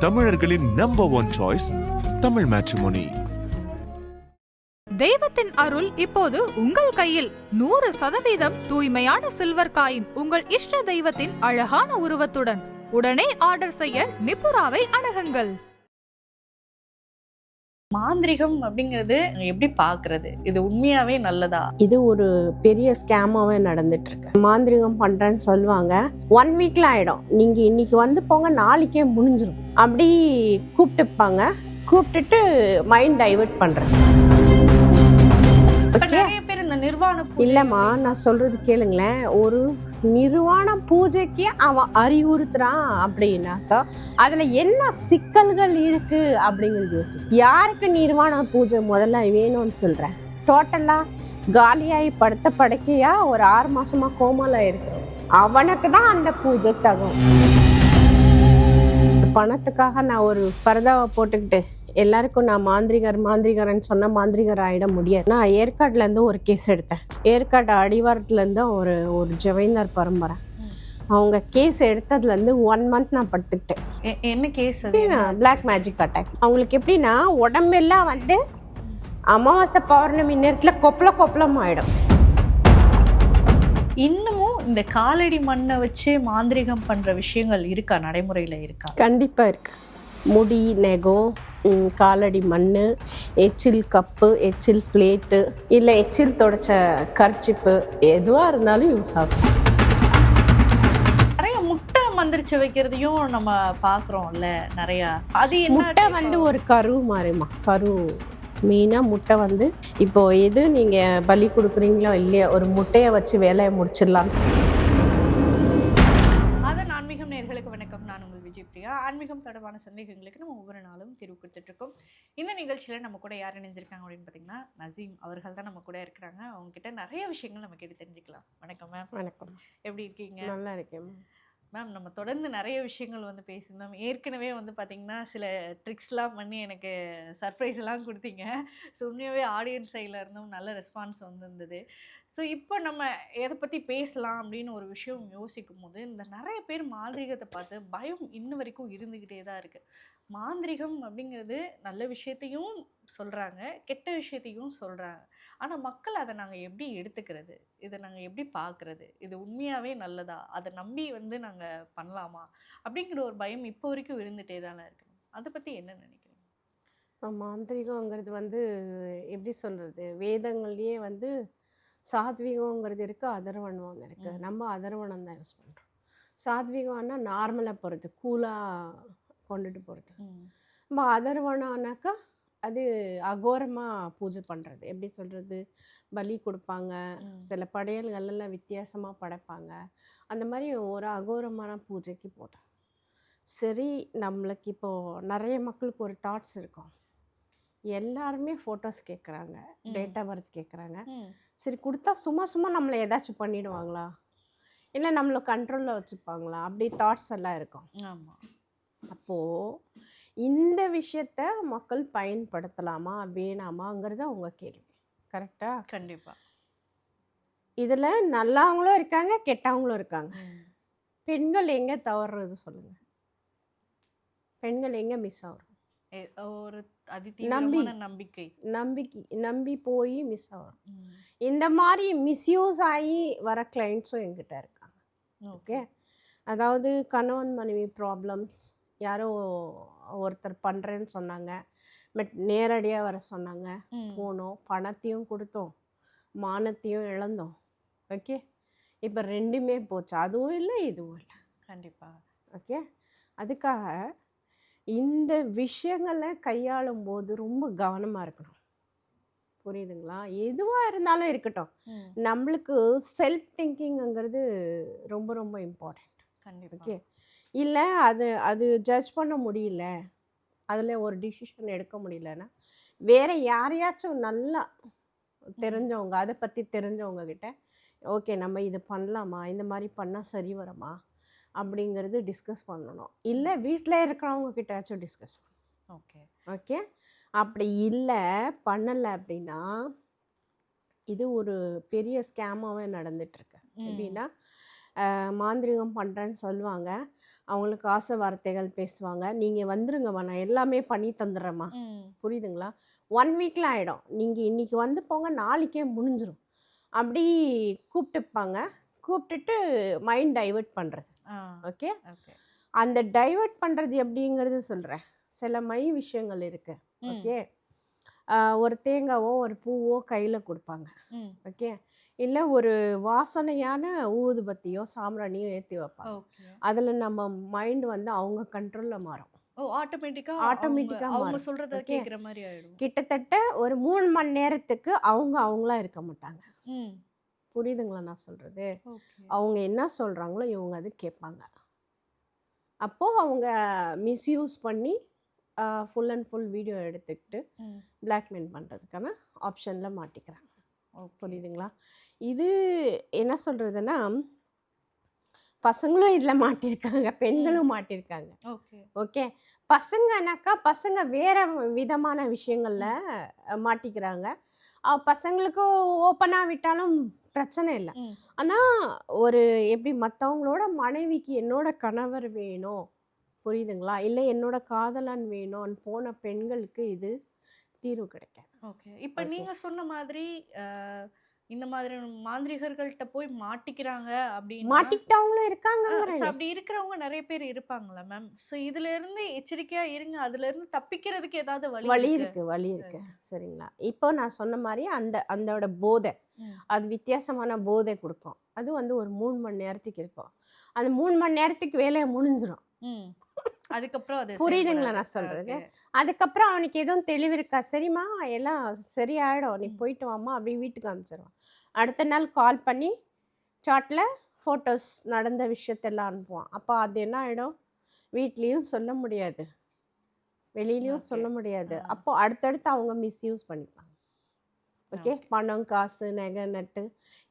தமிழர்களின் number one choice Tamil matrimony தெய்வத்தின் அருள் இப்போது உங்கள் கையில். நூறு சதவீதம் தூய்மையான சில்வர் காயின் உங்கள் இஷ்ட தெய்வத்தின் அழகான உருவத்துடன். உடனே ஆர்டர் செய்ய நிபுராவை அணுகுங்கள். மாந்திரிகம் அப்படிங்கிறது எப்படி பார்க்கிறது? இது உண்மையாவே நல்லதா? இது ஒரு பெரிய ஸ்கேமாவே நடந்துட்டு இருக்கு மாந்திரிகம் பண்றேன்னு சொல்லுவாங்க. ஒன் வீக்ல ஆயிடும். நீங்க இன்னைக்கு வந்து போங்க நாளைக்கே முடிஞ்சிடும் அப்படி கூப்பிட்டுப்பாங்க. கூப்பிட்டுட்டு மைண்ட் டைவர்ட் பண்றது? நிறைய இல்லம்மா நான் சொல்றது கேளுங்களேன். ஒரு நிர்வாண பூஜைக்கு அவன் அறிவுறுத்துறான் அப்படின்னாக்கா அதுல என்ன சிக்கல்கள் இருக்கு அப்படிங்கிறது யோசி யாருக்கு நிர்வாண பூஜை முதல்ல வேணும்னு சொல்றேன்? டோட்டலா காலியாகி படுத்த படுக்கையா? ஒரு ஆறு மாசமா கோமால இருக்கிறோம் அவனுக்கு தான் அந்த பூஜை தகும். பணத்துக்காக நான் ஒரு பரதாவை போட்டுக்கிட்டு எல்லாருக்கும் நான் மாந்திரிகர் மாந்திரிகரன் சொன்ன மாந்திரிகர் ஆயிட முடியாது. நான் ஏற்காடுல இருந்து ஒரு கேஸ் எடுத்தேன். ஏற்காடு அடிவாரத்துல இருந்து ஒரு ஒரு ஜவைந்தர் பரம்பரை. அவங்க கேஸ் எடுத்ததுல இருந்து ஒன் மந்த் நான் படுத்துக்கிட்டேன். என்ன கேஸ் பிளாக் மேஜிக் அட்டாக் அவங்களுக்கு எப்படின்னா உடம்பெல்லாம் வந்து அமாவாசை பௌர்ணமி நேரத்தில் கொப்பள கொப்பளம் ஆயிடும் இன்னமும் இந்த காலடி மண்ணை வச்சு மாந்திரிகம் பண்ற விஷயங்கள் இருக்கா? நடைமுறையில இருக்கா? கண்டிப்பாக இருக்கு. முடி நெகம் காலடி மண் எச்சில் கப்பு எச்சில் பிளேட்டு இல்லை எச்சில் தொடச்ச கர்ச்சிப்பு எதுவாக இருந்தாலும் யூஸ் ஆகும். நிறைய முட்டை மந்திரிச்சு வைக்கிறதையும் நம்ம பாக்குறோம்ல நிறைய. அது முட்டை வந்து ஒரு கரு மாதிரிம்மா கரு மெயினாக முட்டை வந்து இப்போ எது நீங்கள் பலி கொடுக்குறீங்களோ இல்லையா ஒரு முட்டையை வச்சு வேலையை முடிச்சிடலாம். ஆன்மீகம் தொடர்பான சந்தேகங்களுக்கு நம்ம ஒவ்வொரு நாளும் தீர்வு கொடுத்துட்டு இருக்கோம் இந்த நிகழ்ச்சியில் நம்ம கூட யார் இணைஞ்சிருக்காங்க அப்படின்னு பார்த்தீங்கன்னா நசீம் அவர்கள் தான் நம்ம கூட இருக்கிறாங்க. அவங்க கிட்ட நிறைய விஷயங்கள் நம்ம கேட்டு தெரிஞ்சுக்கலாம். வணக்கம் மேம் வணக்கம். எப்படி இருக்கீங்க? நல்லா இருக்கேன் மேம் நம்ம தொடர்ந்து நிறைய விஷயங்கள் வந்து பேசியிருந்தோம். ஏற்கனவே வந்து பார்த்தீங்கன்னா சில ட்ரிக்ஸ்லாம் பண்ணி எனக்கு சர்ப்ரைஸ் எல்லாம் கொடுத்தீங்க. ஸோ உண்மையாகவே ஆடியன்ஸ் சைடில் இருந்தும் நல்ல ரெஸ்பான்ஸ் வந்திருந்தது. ஸோ இப்போ நம்ம எதை பற்றி பேசலாம் அப்படின்னு ஒரு விஷயம் யோசிக்கும் போது இந்த நிறைய பேர் மாந்திரிகத்தை பார்த்து பயம் இன்ன வரைக்கும் இருந்துக்கிட்டே தான் இருக்குது மாந்திரிகம் அப்படிங்கிறது நல்ல விஷயத்தையும் சொல்கிறாங்க கெட்ட விஷயத்தையும் சொல்கிறாங்க ஆனால் மக்கள் அதை நாங்கள் எப்படி எடுத்துக்கிறது? இதை நாங்கள் எப்படி பார்க்குறது? இது உண்மையாகவே நல்லதா? அதை நம்பி வந்து நாங்கள் பண்ணலாமா? அப்படிங்கிற ஒரு பயம் இப்போ வரைக்கும் இருந்துகிட்டே தானே இருக்குது அதை பற்றி என்ன நினைக்கிறீங்க? மாந்திரிகங்கிறது வந்து எப்படி சொல்கிறது வேதங்கள்லேயே வந்து சாத்வீகங்கிறது இருக்குது அதர்வணம் இருக்குது. நம்ம அதர்வணம் தான் யூஸ் பண்ணுறோம் சாத்வீகம்னா நார்மலாக போகிறது கூலாக கொண்டுட்டு போகிறது நம்ம அதர்வணம்னாக்கா அது அகோரமாக பூஜை பண்ணுறது எப்படி சொல்கிறது பலி கொடுப்பாங்க. சில படையல்கள் எல்லாம் வித்தியாசமாக படைப்பாங்க. அந்த மாதிரி ஒரு அகோரமான பூஜைக்கு போதும். சரி நம்மளுக்கு இப்போது நிறைய மக்களுக்கு ஒரு தாட்ஸ் இருக்கும். எல்லாருமே ஃபோட்டோஸ் கேட்குறாங்க. டேட் ஆஃப் பர்த் கேட்குறாங்க சரி கொடுத்தா சும்மா சும்மா நம்மளை ஏதாச்சும் பண்ணிடுவாங்களா? இல்லை நம்மளை கண்ட்ரோலில் வச்சுப்பாங்களா? அப்படி தாட்ஸ் எல்லாம் இருக்கும். ஆமாம் அப்போது இந்த விஷயத்த மக்கள் பயன்படுத்தலாமா வேணாமாங்கிறது அவங்க கேள்வி. கரெக்டாக கண்டிப்பாக இதில் நல்லவங்களும் இருக்காங்க கெட்டவங்களும் இருக்காங்க. பெண்கள் எங்கே தவறுறது சொல்லுங்கள் பெண்கள் எங்கே மிஸ் ஆகுறோம் ஒரு நம்பிக்கை. நம்பிக்கை நம்பி போய் மிஸ் ஆகுறோம் ம். இந்த மாதிரி மிஸ்யூஸ் ஆகி வர கிளைண்ட்ஸும் எங்கிட்ட இருக்காங்க. ஓகே. அதாவது கணவன் மனைவி ப்ராப்ளம்ஸ் யாரோ ஒருத்தர் பண்ணுறேன்னு சொன்னாங்க. பட் நேரடியாக வர சொன்னாங்க. போனோம் பணத்தையும் கொடுத்தோம். மானத்தையும் இழந்தோம். ஓகே இப்போ ரெண்டுமே போச்சு. அதுவும் இல்லை இதுவும் இல்லை. கண்டிப்பா. ஓகே அதுக்காக இந்த விஷயங்களை கையாளும் போது ரொம்ப கவனமாக இருக்கணும். புரியுதுங்களா? எதுவாக இருந்தாலும் இருக்கட்டும். நம்மளுக்கு செல்ஃப் திங்கிங்கிறது ரொம்ப ரொம்ப இம்பார்ட்டண்ட் கண்டிப்பா. ஓகே? இல்லை அது அது ஜட்ஜ் பண்ண முடியல. அதில் ஒரு டிசிஷன் எடுக்க முடியலன்னா வேற யாரையாச்சும் நல்லா தெரிஞ்சவங்க அதை பற்றி தெரிஞ்சவங்க கிட்ட ஓகே நம்ம இது பண்ணலாமா? இந்த மாதிரி பண்ணால் சரி வருமா? அப்படிங்கிறது டிஸ்கஸ் பண்ணணும். இல்லை வீட்டில் இருக்கிறவங்க கிட்டயாச்சும் டிஸ்கஸ் பண்ணணும். ஓகே. ஓகே? அப்படி இல்லை பண்ணலை அப்படின்னா இது ஒரு பெரிய ஸ்கேமாகவே நடந்துட்டுருக்கு. எப்படின்னா மாந்திரீகம் பண்ணுறேன்னு சொல்லுவாங்க. அவங்களுக்கு ஆசை வார்த்தைகள் பேசுவாங்க. நீங்கள் வந்துருங்கம்மா நான் எல்லாமே பண்ணி தந்துடுறேம்மா. புரியுதுங்களா? ஒன் வீக்கில் ஆகிடும் நீங்கள் இன்றைக்கி வந்து போங்க நாளைக்கே முடிஞ்சிடும் அப்படி கூப்பிட்டுப்பாங்க. கூப்பிட்டுட்டு மைண்ட் டைவர்ட் பண்ணுறது ஓகே அந்த டைவர்ட் பண்ணுறது எப்படிங்கிறது சொல்கிறேன் சில மை விஷயங்கள் இருக்குது. ஓகே ஒரு தேங்காவோ ஒரு பூவோ கையில் கொடுப்பாங்க. ஓகே இல்லை ஒரு வாசனையான ஊதுபத்தியோ சாம்பிராணியோ ஏற்றி வைப்பாங்க. அதில் நம்ம மைண்ட் வந்து அவங்க கண்ட்ரோலில் மாறும். ஓ ஆட்டோமேட்டிக்கா Automatic ஆ அவங்க Okay. கேக்குற மாதிரி ஆயிடும். கிட்டத்தட்ட ஒரு மூணு மணி நேரத்துக்கு அவங்க அவங்களா இருக்க மாட்டாங்க. புரியுதுங்களா நான் சொல்கிறது அவங்க என்ன சொல்கிறாங்களோ இவங்க அது கேட்பாங்க. அப்போது அவங்க மிஸ்யூஸ் பண்ணி ஃபுல் அண்ட் ஃபுல் வீடியோ எடுத்துக்கிட்டு பிளாக்மெயில் பண்ணுறதுக்கான ஆப்ஷனில் மாட்டிக்கிறாங்க. புரியுதுங்களா? இது என்ன சொல்கிறதுன்னா பசங்களும் இதில் மாட்டியிருக்காங்க பெண்களும் மாட்டியிருக்காங்க ஓகே. ஓகே? பசங்கனாக்கா பசங்க வேற விதமான விஷயங்களில் மாட்டிக்கிறாங்க. பசங்களுக்கு ஓப்பனாக விட்டாலும் பிரச்சனை இல்லை. ஆனால் ஒரு எப்படி மற்றவங்களோட மனைவிக்கு என்னோட கணவர் வேணும். புரியுதுங்களா? இல்லை என்னோட காதலன் வேணும்னு போன பெண்களுக்கு இது தீர்வு கிடைக்காது. ஓகே. இப்போ Okay. நீங்க சொன்ன மாதிரி இந்த மாதிரி மாந்திரிகர்கள்ட்ட போய் மாட்டிக்கிறாங்க அப்படின்னு மாட்டிக்கிட்டவங்களும் இருக்காங்க அப்படி இருக்கிறவங்க நிறைய பேர் இருப்பாங்களா மேம். ஸோ இதுல இருந்து எச்சரிக்கையா இருங்க. அதுல இருந்து தப்பிக்கிறதுக்கு ஏதாவது வழி வழி இருக்கு? வழி இருக்கு. சரிங்களா? இப்போ நான் சொன்ன மாதிரி அந்த அந்தோட போதை. அது வித்தியாசமான போதை கொடுக்கும். அது வந்து ஒரு மூணு மணி நேரத்துக்கு இருக்கும். அந்த மூணு மணி நேரத்துக்கு வேலையை முடிஞ்சிடும் அதுக்கப்புறம் அது புரியுதுங்களா. நான் சொல்றது? அதுக்கப்புறம் அவனுக்கு எதுவும் தெளிவு இருக்கா சரிம்மா எல்லாம் சரியாயிடும் நீ. போயிட்டு வாம்மா அப்படி வீட்டுக்கு அனுப்பிச்சிடுவான் அடுத்த நாள் கால் பண்ணி சாட்டில் ஃபோட்டோஸ் நடந்த விஷயத்தெல்லாம் அனுப்புவான் அப்போ அது என்ன ஆகிடும் வீட்லேயும் சொல்ல முடியாது வெளியிலயும். சொல்ல முடியாது ஆ. அப்போ அடுத்தடுத்து அவங்க மிஸ்யூஸ் பண்ணிப்பாங்க ஓகே. பணம் காசு நகை நட்டு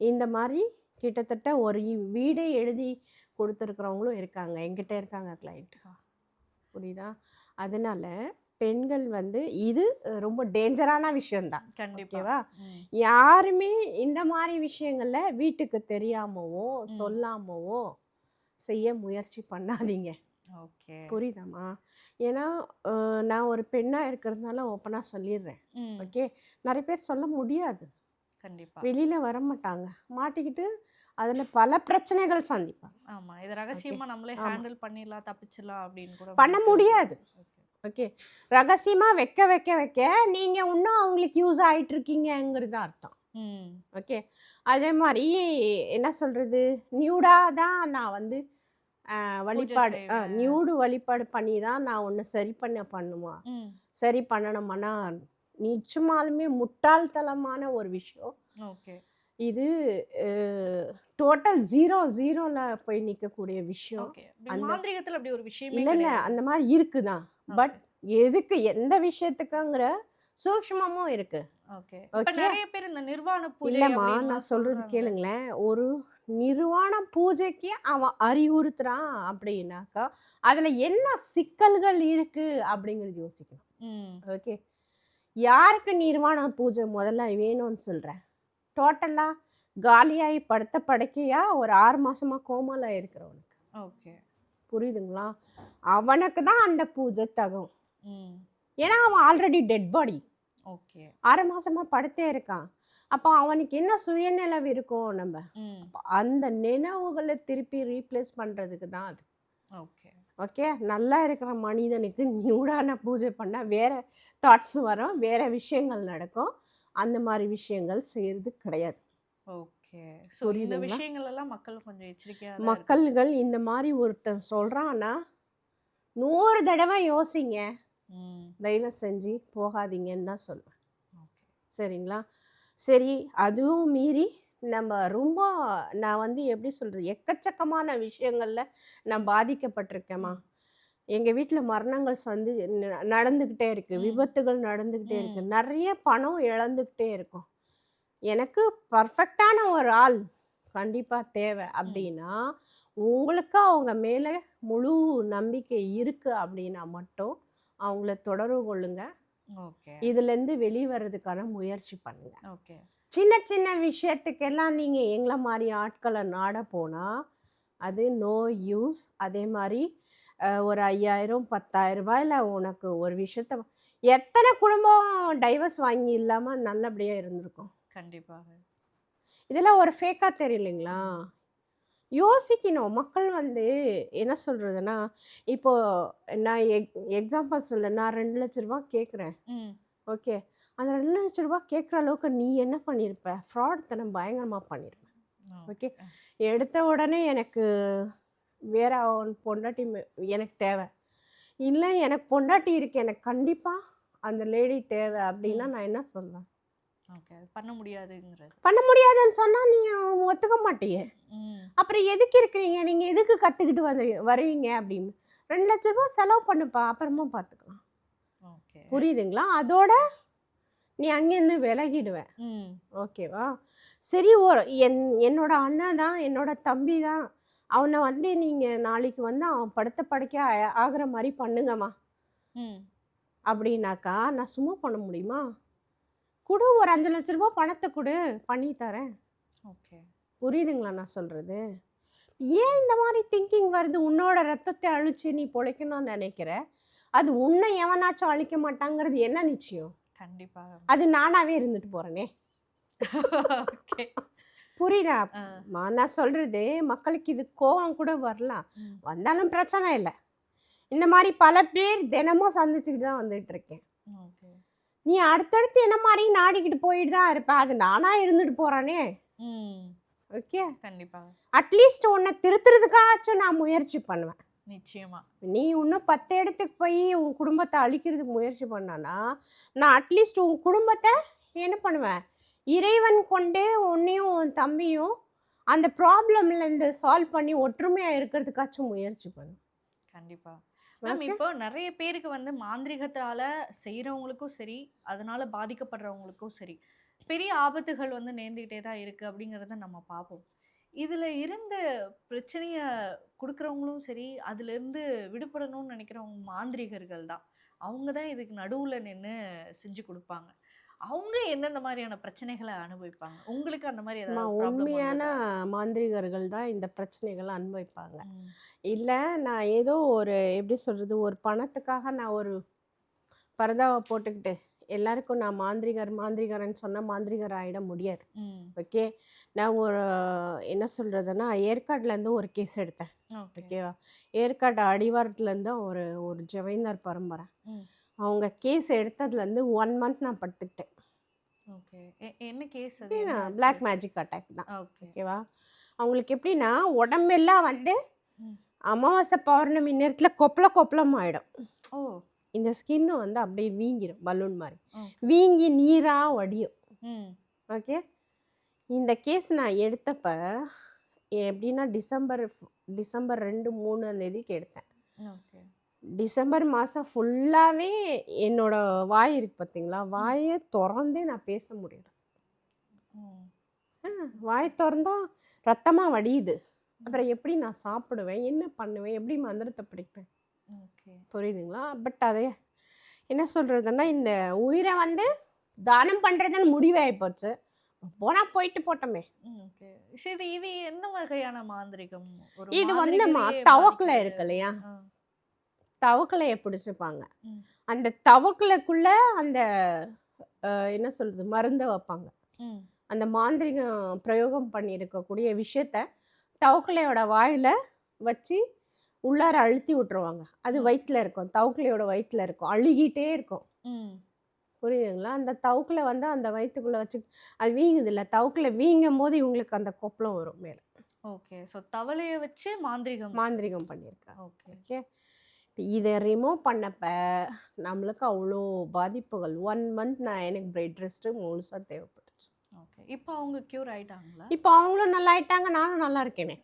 இந்த மாதிரி கிட்டத்தட்ட ஒரு வீடே எழுதி கொடுத்துருக்குறவங்களும் இருக்காங்க. எங்கிட்ட இருக்காங்க கிளைண்ட் ஆ. புரியுதா? அதனால பெண்கள் வந்து இது ரொம்ப டேஞ்சரான விஷயம்தான். கண்டிப்பா. ஓகேவா. யாருமே இந்த மாதிரி விஷயங்கள்ல வீட்டுக்கு தெரியாமவோ. சொல்லாமவோ செய்ய முயற்சி பண்ணாதீங்க. ஓகே. புரியுதாம்மா? ஏன்னா நான் ஒரு பெண்ணாக இருக்கிறதுனால ஓப்பனாக சொல்லிடுறேன். ஓகே? நிறைய பேர் சொல்ல முடியாது. கண்டிப்பா. வெளியில் வர மாட்டாங்க மாட்டிக்கிட்டு அதில் பல பிரச்சனைகள் சந்திப்பாங்க. ஆமா இது ரகசியமா நம்மளே. ஹேண்டில் பண்ணிடலாம் தப்பிச்சிடலாம் அப்படின்னு கூட பண்ண முடியாது. ஓகே. ரகசியமாக வைக்க வைக்க வைக்க நீங்கள் இன்னும் அவங்களுக்கு யூஸ் ஆகிட்டு இருக்கீங்கங்கிறது அர்த்தம். ஓகே. அதே மாதிரி என்ன சொல்கிறது நியூடாக தான் நான் வந்து வழிபாடு. நியூடு வழிபாடு பண்ணி தான் நான் ஒன்று சரி பண்ண பண்ணுமா சரி பண்ணணுமானா நிச்சயமாலுமே முட்டாள்தனமான ஒரு விஷயம். ஓகே. இது டோட்டல் ஜீரோ ஜீரோவில் போய் நிற்கக்கூடிய விஷயம். மாந்திரிகத்துல அப்படி ஒரு விஷயமே இல்லை இல்லை. அந்த மாதிரி இருக்குதான் பட் எதுக்கு? எந்த விஷயத்துக்குங்கிற சூக்ஷ்மமும் இருக்கு. ஓகே. நிறைய பேர் இந்த நிர்வாண பூஜை இல்லைம்மா நான் சொல்றது. கேளுங்களேன். ஒரு நிர்வாண பூஜைக்கு அவன் அறிவுறுத்துறான் அப்படின்னாக்கா அதுல என்ன சிக்கல்கள் இருக்கு அப்படிங்கிறது யோசிக்கணும். ஓகே. யாருக்கு நிர்வாண பூஜை முதல்ல வேணும்னு சொல்கிறேன் டோட்டலாக காலியாகி படுத்த படுக்கையா ஒரு ஆறு மாசமா கோமால இருக்கிறவனுக்கு ஓகே. புரியுதுங்களா? அவனுக்கு தான் அந்த பூஜை தகும். ஏன்னா அவன் ஆல்ரெடி டெட் பாடி ஓகே. ஆறு மாசமா படுத்தே இருக்கான். அப்போ அவனுக்கு என்ன சுயநிலவு இருக்கும் நம்ம? அந்த நினைவுகளை திருப்பி ரீப்ளேஸ் பண்ணுறதுக்கு தான் அது. ஓகே. ஓகே? நல்லா இருக்கிற மனிதனுக்கு நியூடான பூஜை பண்ணால் வேற தாட்ஸ் வரும் வேற விஷயங்கள் நடக்கும். அந்த மாதிரி விஷயங்கள் செய்யறது கிடையாது. ஓகே. ஸோ இந்த விஷயங்கள் எல்லாம் மக்கள் கொஞ்சம் எச்சரிக்கையா தான் மக்கள்கள் இந்த மாதிரி ஒருத்தன் சொல்கிறான்னா நூறு தடவை யோசிங்க. தயவு செஞ்சு போகாதீங்கன்னு தான் சொல்லுவேன். ஓகே. சரிங்களா? சரி அதுவும் மீறி நம்ம ரொம்ப நான் வந்து எப்படி சொல்கிறது எக்கச்சக்கமான விஷயங்களில் நான் பாதிக்கப்பட்டிருக்கேம்மா. எங்கள் வீட்டில் மரணங்கள் சந்தி நடந்துக்கிட்டே இருக்குது. விபத்துகள் நடந்துக்கிட்டே. இருக்குது நிறைய பணம் இழந்துக்கிட்டே இருக்கும். எனக்கு பர்ஃபெக்டான ஒரு ஆள் கண்டிப்பாக தேவை அப்படின்னா உங்களுக்கு அவங்க மேலே முழு நம்பிக்கை இருக்குது அப்படின்னா மட்டும் அவங்கள தொடர்பு கொள்ளுங்க. ஓகே. இதுலேருந்து வெளியே வர்றதுக்கான முயற்சி பண்ணுங்க. ஓகே. சின்ன சின்ன விஷயத்துக்கெல்லாம் நீங்கள் எங்களை மாதிரி ஆட்களை நாட போனால் அது நோ யூஸ் அதே மாதிரி ஒரு ஐயாயிரம் பத்தாயிரம் ரூபாயில் உனக்கு ஒரு விஷயத்த எத்தனை குடும்பம் டைவர்ஸ் வாங்கி இல்லாமல் நல்லபடியாக இருந்திருக்கும்? கண்டிப்பாக. இதெல்லாம் ஒரு ஃபேக்காக தெரியலைங்களா? யோசிக்கணும். மக்கள் வந்து என்ன சொல்கிறதுனா இப்போ நான் எக் எக்ஸாம்பிள் சொல்ல நான் ரெண்டு லட்ச ரூபா கேட்குறேன். ஓகே. அந்த ரெண்டு லட்ச ரூபா கேட்குற அளவுக்கு நீ என்ன பண்ணியிருப்ப ஃப்ராட் தனம் பயங்கரமாக பண்ணியிருப்ப ஓகே. எடுத்த உடனே எனக்கு வேற அவன் பொண்டாட்டி எனக்கு தேவை. இல்லை எனக்கு பொண்டாட்டி இருக்கு எனக்கு கண்டிப்பாக அந்த லேடி தேவை அப்படின்னா நான் என்ன சொல்வேன்? ஓகே பண்ண முடியாதுங்கிறது. பண்ண முடியாதுன்னு சொன்னால் நீ ஒத்துக்க மாட்டீங்க அப்புறம் எதுக்கு இருக்கிறீங்க? நீங்கள் எதுக்கு கற்றுக்கிட்டு வந்து வருவீங்க அப்படின்னு. ரெண்டு லட்ச ரூபா செலவு பண்ணுப்பா அப்புறமா பார்த்துக்கலாம் ஓகே. புரியுதுங்களா? அதோட நீ அங்கேருந்து விலகிடுவேன். ம். ஓகேவா? சரி ஒரு என் என்னோட அண்ணன் தான் என்னோட தம்பி தான் அவனை வந்து நீங்கள் நாளைக்கு வந்து அவன் படுத்த படுக்க ஆகுற மாதிரி பண்ணுங்கம்மா. அப்படின்னாக்கா நான் சும்மா பண்ண முடியுமா? கொடு ஒரு அஞ்சு லட்ச ரூபா பணத்தை கொடு பண்ணி தரேன். ஓகே. புரியுதுங்களா நான் சொல்கிறது ஏன் இந்த மாதிரி திங்கிங் வருது? உன்னோட ரத்தத்தை அழிச்சு நீ பொழைக்கணும்னு நினைக்கிற? அது உன்னை எவனாச்சும் அழிக்க மாட்டாங்கிறது என்ன நிச்சயம்? கண்டிப்பாக அது நானாவே இருந்துட்டு போகிறேனே ஓகே. புரியுதா? நான் சொல்கிறது மக்களுக்கு இது கோவம் கூட வரலாம் வந்தாலும் பிரச்சனை இல்லை. இந்த மாதிரி பல பேர் தினமும் சந்திச்சுக்கிட்டு தான் வந்துட்டு இருக்கேன். நீ அடுத்தடுத்து என்ன மாதிரி நாடிக்கிட்டு போயிட்டு தான் இருப்ப? அது நானாக இருந்துட்டு போகிறேனே ம். ஓகே? கண்டிப்பாக அட்லீஸ்ட் உன்னை திருத்துறதுக்காச்சும் நான் முயற்சி பண்ணுவேன். நிச்சயமா. நீ இன்னும் பத்து இடத்துக்கு போய் உன் குடும்பத்தை அழிக்கிறதுக்கு முயற்சி பண்ணானா நான் அட்லீஸ்ட் உன் குடும்பத்தை என்ன பண்ணுவேன்? இறைவன் கொண்டு உன்னையும் உன் தம்பியும் அந்த ப்ராப்ளம்லேருந்து சால்வ் பண்ணி ஒற்றுமையாக இருக்கிறதுக்காச்சும் முயற்சி பண்ணு. கண்டிப்பா. மேம்? இப்போ நிறைய பேருக்கு வந்து மாந்திரிகத்தால செய்றவங்களுக்கும் சரி அதனால பாதிக்கப்படுறவங்களுக்கும் சரி பெரிய ஆபத்துகள் வந்து நேர்ந்துகிட்டே தான் இருக்கு அப்படிங்கிறத நம்ம பார்ப்போம். இதுல இருந்து பிரச்சனைய கொடுக்குறவங்களும் சரி அதுல இருந்து விடுபடணும்னு நினைக்கிறவங்க மாந்திரிகர்கள் தான். அவங்க தான் இதுக்கு நடுவுல நின்று செஞ்சு கொடுப்பாங்க. அவங்க எந்தெந்த மாதிரியான பிரச்சனைகளை அனுபவிப்பாங்க? உங்களுக்கு அந்த மாதிரி உண்மையான? மாந்திரிகர்கள் தான் இந்த பிரச்சனைகளை அனுபவிப்பாங்க. இல்லை நான் ஏதோ ஒரு எப்படி சொல்கிறது ஒரு பணத்துக்காக நான் ஒரு பரதாவை போட்டுக்கிட்டு எல்லாருக்கும் நான் மாந்திரிகர் மாந்திரிகர்னு சொன்னால் மாந்திரிகர் ஆகிட முடியாது. ஓகே? நான் ஒரு என்ன சொல்கிறதுனா ஏற்காடுலேருந்து ஒரு கேஸ் எடுத்தேன். ஓகேவா? ஏற்காடு அடிவாரத்துலேருந்து ஒரு ஒரு ஜவைந்தர் பரம்பரை. அவங்க கேஸ் எடுத்ததுலேருந்து ஒன் மந்த் நான் படுத்துக்கிட்டேன். ஓகே. என்ன கேஸ் அது? ஆச்சு? பிளாக் மேஜிக் அட்டாக் தான். ஓகே. ஓகேவா அவங்களுக்கு எப்படின்னா உடம்பெல்லாம் வந்து. அமாவாசை பௌர்ணமி நேரத்தில் கொப்பள கொப்பளம் ஆகிடும் ஓ. இந்த ஸ்கின்னு வந்து அப்படியே வீங்கிடும் பலூன் மாதிரி. வீங்கி நீராக வடியும். ஓகே இந்த கேஸ் நான் எடுத்தப்ப எப்படின்னா டிசம்பர் டிசம்பர் ரெண்டு மூணாம் தேதிக்கு எடுத்தேன். ஓகே. டிசம்பர் மாதம் ஃபுல்லாகவே என்னோட வாய் இருக்கு பார்த்தீங்களா வாயை திறந்தே நான் பேச முடியல. வாய் திறந்தா ரத்தமாக வடியுது. அப்புறம் எப்படி நான் சாப்பிடுவேன்? என்ன பண்ணுவேன்? எப்படி மந்திரத்தை பிடிப்பேன்? ஓகே. புரியுதுங்களா? பட் அது என்ன சொல்கிறதுன்னா இந்த உயிரை வந்து தானம் பண்ணுறதுன்னு முடிவாகி போச்சு போனால் போயிட்டு போட்டோமே. சரி இது எந்த வகையான மாந்திரிகம்? இது வந்துமா தவக்கில். இருக்கு இல்லையா? தவக்கலையை பிடிச்சிப்பாங்க. அந்த தவக்கலைக்குள்ள அந்த என்ன சொல்கிறது மருந்தை வைப்பாங்க. அந்த மாந்திரிகம் பிரயோகம் பண்ணியிருக்கக்கூடிய விஷயத்த தவக்கலையோட வாயில் வச்சு உள்ளார அழுத்தி விட்டுருவாங்க. அது வயிற்றில் இருக்கும். தவக்கலையோட வயிற்றில் இருக்கும். அழுகிட்டே இருக்கும். புரியுதுங்களா? அந்த தவுக்கில் வந்து அந்த வயிற்றுக்குள்ளே வச்சு அது வீங்குது இல்லை தவுக்கில் வீங்கும் போது இவங்களுக்கு அந்த கொப்பளம் வரும் மேலே. ஓகே. ஸோ தவளைய வச்சு மாந்திரிகம் மாந்திரிகம் பண்ணியிருக்காங்க. ஓகே. ஓகே? இதை ரிமூவ் பண்ணப்ப நம்மளுக்கு அவ்வளோ பாதிப்புகள். ஒன் மந்த் நான் எனக்கு பிரெட் ரெஸ்ட்டு முழுசாக தேவைப்பட்டுச்சு. ஓகே இப்போ அவங்க க்யூர் ஆயிட்டாங்களா? இப்போ அவங்களும் நல்லா ஆயிட்டாங்க நானும் நல்லா இருக்கேனே.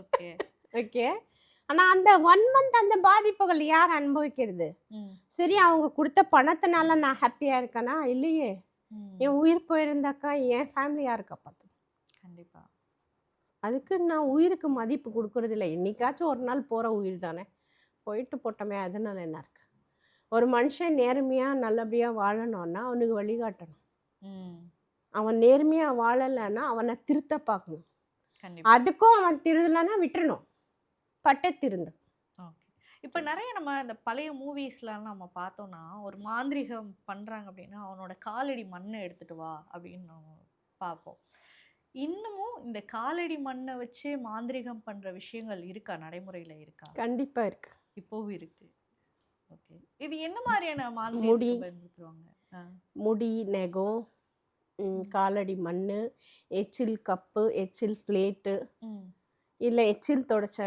ஓகே ஓகே ஆனால் அந்த ஒன் மந்த் அந்த பாதிப்புகள் யார் அனுபவிக்கிறது? சரி அவங்க கொடுத்த பணத்தினால நான் ஹாப்பியாக இருக்கேனா? இல்லையே. என் உயிர் போயிருந்தாக்கா என் ஃபேமிலி யார் காப்பாற்று கண்டிப்பா. அதுக்கு நான் உயிருக்கு மதிப்பு கொடுக்கறது இல்லை என்னைக்காச்சும் ஒரு நாள் போகிற உயிர் தானே. போயிட்டு போட்டோமே அதனால என்ன இருக்கு? ஒரு மனுஷன் நேர்மையாக நல்லபடியாக வாழணும்னா அவனுக்கு வழிகாட்டணும் அவன் நேர்மையாக வாழலைன்னா அவனை திருத்த பார்க்கணும். அதுக்கும் அவன் திருந்தலைன்னா விட்டுறணும். பட்டு திருந்தும் ஓகே. இப்போ நிறைய நம்ம இந்த பழைய மூவிஸ்லாம் நம்ம பார்த்தோம்னா ஒரு மாந்திரிகம் பண்றாங்க அப்படின்னா அவனோட காலடி மண்ணை எடுத்துட்டு வா அப்படின்னு நம்ம பார்ப்போம். இன்னமும் இந்த காலடி மண்ணை வச்சு மாந்திரிகம் பண்ற விஷயங்கள் இருக்கா? நடைமுறையில இருக்கா? கண்டிப்பா இருக்கு. இப்போவும் இருக்கு. ஓகே. இது என்ன மாதிரியான முடி. முடி நெகம் காலடி மண் எச்சில் கப்பு எச்சில் பிளேட்டு. இல்லை எச்சில் தொடச்ச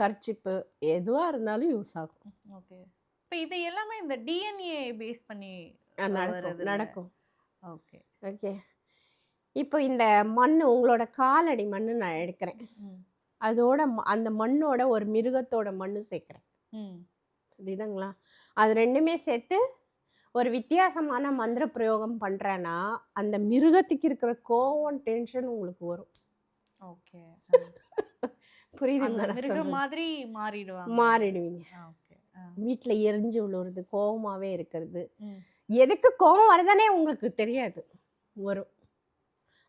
கர்ச்சிப்பு எதுவாக இருந்தாலும் யூஸ் ஆகும். ஓகே. இப்போ இது எல்லாமே இந்த டிஎன்ஏ பேஸ் பண்ணி நடக்கும்? நடக்கும். ஓகே. ஓகே. இப்போ இந்த மண் உங்களோட காலடி மண் நான் எடுக்கிறேன். அதோட அந்த மண்ணோட ஒரு மிருகத்தோட மண் சேர்க்குறேன். புரியுதுங்களா? அது ரெண்டுமே சேர்த்து ஒரு வித்தியாசமான மந்திர பிரயோகம் பண்ணுறேன்னா அந்த மிருகத்துக்கு இருக்கிற கோவம் டென்ஷன் உங்களுக்கு வரும். ஓகே. புரியுதுங்களா மிருகம்? மாதிரி மாறிடுவாங்க. மாறிடுவீங்க. வீட்டில் எரிஞ்சு விழுவுறது கோவமாகவே இருக்கிறது. எதுக்கு கோவம் வருதானே உங்களுக்கு தெரியாது. வரும்.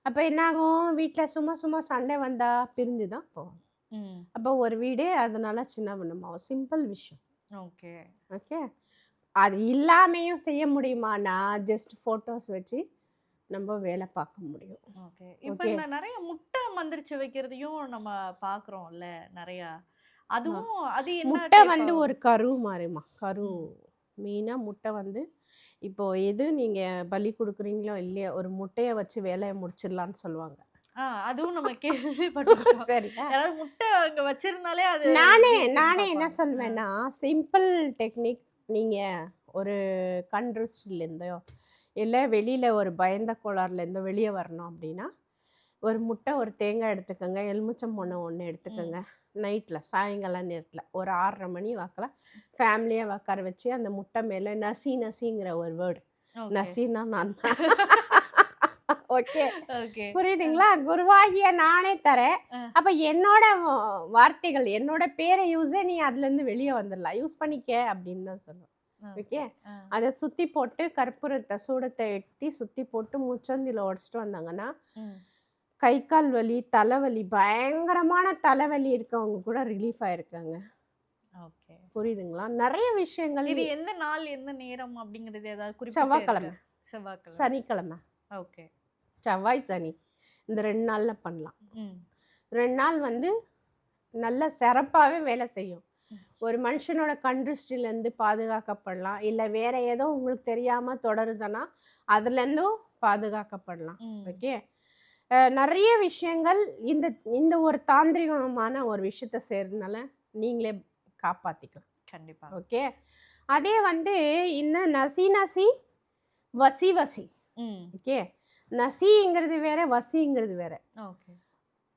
அப்போ என்னாகும்? வீட்டில் சும்மா சும்மா சண்டை வந்தால் பிரிஞ்சு தான் போகும். ம். அப்போ ஒரு வீடே அதனால சின்ன பண்ணமாகும் சிம்பிள் விஷயம். ஓகே. ஓகே. அது இல்லாமையும் செய்ய முடியுமானா ஜஸ்ட் ஃபோட்டோஸ் வச்சு நம்ம வேலை பார்க்க முடியும். ஓகே. இப்போ. இந்த நிறைய முட்டை மந்திரிச்சு வைக்கிறதையும் நம்ம பார்க்குறோம்ல நிறையா. அதுவும் அது முட்டை வந்து ஒரு கரு மாதிரிமா கரு மெயினாக முட்டை வந்து இப்போ எது நீங்கள் பலி கொடுக்குறீங்களோ இல்லையா ஒரு முட்டையை வச்சு வேலையை முடிச்சிடலான்னு சொல்லுவாங்க. அதுவும் நம்ம கேள்விப்பட்டிருக்கோம் சரியா யாராவது முட்டை அங்க வச்சிருந்தாலே அது நானே நானே என்ன. சொல்வேன்னா சிம்பிள் டெக்னிக் நீங்கள் ஒரு கண் திருஷ்டிலேருந்தோ இல்லை வெளியில் ஒரு பயந்த கோளாறுலேருந்தோ வெளியே வரணும் அப்படின்னா ஒரு முட்டை ஒரு தேங்காய் எடுத்துக்கோங்க எலுமிச்சம் பொண்ணு ஒன்று எடுத்துக்கோங்க. நைட்டில் சாயங்கால நேரத்தில் ஒரு ஆறரை மணி வாக்கில் ஃபேமிலியாக உட்கார வச்சு அந்த முட்டை மேலே நசி நசிங்கிற ஒரு வேர்டு. நசின்னா நான் ஓகே. புரியுதுங்களா? குருவாகிய நானே தரேன். அப்ப என்னோட வார்த்தைகள் என்னோட பேரை யூஸே நீ அதுல இருந்து வெளியே வந்துடலாம் யூஸ் பண்ணிக்க அப்படின்னு தான் சொல்லுவேன் ஓகே. அதை சுத்தி போட்டு கற்பூரத்தை சூடத்தை எட்டி சுத்தி போட்டு முச்சந்தில உடச்சிட்டு வந்தாங்கன்னா. கை கால் வலி தலைவலி பயங்கரமான தலைவலி இருக்கவங்க கூட ரிலீஃப் ஆயிருக்காங்க. ஓகே. புரியுதுங்களா? நிறைய விஷயங்கள் இது எந்த நாள் எந்த நேரம் அப்படிங்கிறது ஏதாவது செவ்வாய்க்கிழமை. செவ்வாய்க்கிழமை. சனிக்கிழமை. ஓகே. செவ்வாய் சனி. இந்த ரெண்டு நாள்ல பண்ணலாம். ரெண்டு நாள் வந்து நல்ல சிறப்பாகவே வேலை செய்யும். ஒரு மனுஷனோட கண் திருஷ்டிலேருந்து பாதுகாக்கப்படலாம். இல்லை வேற ஏதோ உங்களுக்கு தெரியாமல் தொடருதுன்னா அதுலேருந்தும் பாதுகாக்கப்படலாம். ஓகே? நிறைய விஷயங்கள் இந்த இந்த ஒரு தாந்திரிகமான ஒரு விஷயத்த செய்கிறதுனால நீங்களே காப்பாற்றிக்கலாம் கண்டிப்பா. ஓகே? அதே வந்து இந்த நசி நசி வசி வசி. ஓகே? நசிங்கிறது வேற வசிங்கிறது வேற. ஓகே.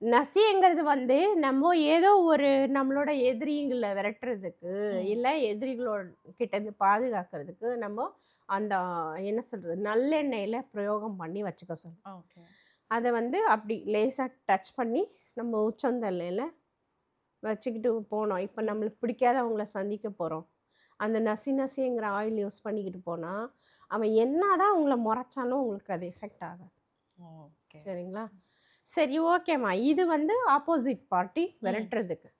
நசிங்கிறது வந்து நம்ம ஏதோ ஒரு நம்மளோட எதிரிகளை விரட்டுறதுக்கு. இல்லை எதிரிகளோட கிட்ட இருந்து பாதுகாக்கிறதுக்கு நம்ம அந்த என்ன சொல்றது நல்லெண்ணெயில் பிரயோகம் பண்ணி வச்சுக்க சொல்லணும் ஓகே. அதை வந்து அப்படி லேசாக டச் பண்ணி நம்ம உச்சந்தலையில் வச்சுக்கிட்டு போனோம். இப்போ நம்மளுக்கு பிடிக்காதவங்கள சந்திக்க போகிறோம் அந்த நசி நசிங்கிற ஆயில் யூஸ் பண்ணிக்கிட்டு போனால் அவன் என்னதான் உங்களை முறைச்சாலும் உங்களுக்கு அது எஃபெக்ட் ஆகாது. ஓகே. சரிங்களா? சரி ஓகேம்மா இது வந்து ஆப்போசிட் பார்ட்டி விரட்டுறதுக்கு.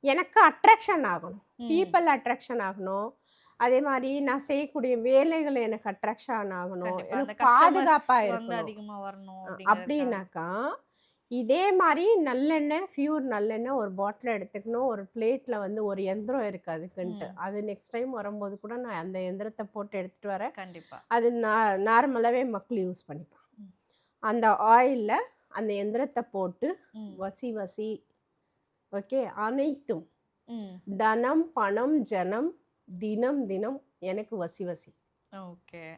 எனக்கு அட்ராக்ஷன் ஆகணும். பீப்பிள் அட்ராக்ஷன் ஆகணும். அதே மாதிரி நான் செய்யக்கூடிய வேலைகள் எனக்கு அட்ராக்ஷன் ஆகணும். எனக்கு பாதுகாப்பா customers வந்து இருக்கணும். அதிகமா வரணும் அ- அப்படிங்கறதுக்காக. அப்படின்னாக்கா இதே மாதிரி நல்லெண்ணெய் ஃபியூர் நல்லெண்ணெய் ஒரு பாட்டில் எடுத்துக்கணும். ஒரு பிளேட்டில் வந்து ஒரு எந்திரம் இருக்குது அதுக்குன்ட்டு. அது நெக்ஸ்ட் டைம் வரும்போது கூட நான் அந்த எந்திரத்தை போட்டு எடுத்துகிட்டு வரேன். கண்டிப்பா. அது நா- நார்மலாகவே மக்கள் யூஸ் பண்ணிப்பாங்க. ம். அந்த ஆயிலில் அந்த எந்திரத்தை போட்டு வசி வசி ஓகே அனைத்தும் தனம் பணம் ஜனம் தினம் தினம் எனக்கு வசி வசி.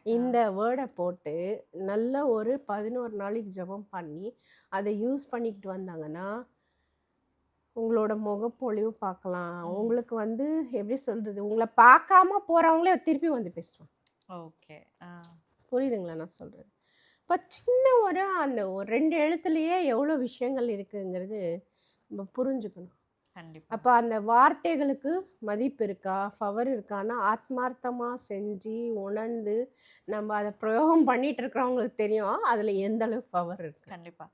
இந்த வேர்டை போட்டு நல்ல ஒரு பதினோரு நாளைக்கு ஜெபம் பண்ணி அதை யூஸ் பண்ணிக்கிட்டு வந்தாங்கன்னா உங்களோட முகப்பொழிவு பார்க்கலாம். உங்களுக்கு வந்து எப்படி சொல்றது? உங்களை பார்க்காம போறவங்களே திருப்பி வந்து பேசுவாங்க ஓகே. ஆ. புரியுதுங்களா நான் சொல்றது? இப்போ சின்ன ஒரு அந்த ஒரு ரெண்டு எழுத்துலயே எவ்வளோ விஷயங்கள் இருக்குங்கிறது நம்ம புரிஞ்சுக்கணும். அப்போ அந்த வார்த்தைகளுக்கு மதிப்பு இருக்கா? பவர் இருக்கான்னா ஆத்மார்த்தமாக செஞ்சு உணர்ந்து நம்ம அதை பிரயோகம் பண்ணிட்டு இருக்கிறவங்களுக்கு தெரியும். அதில் எந்த அளவுக்கு பவர் இருக்கு? கண்டிப்பா.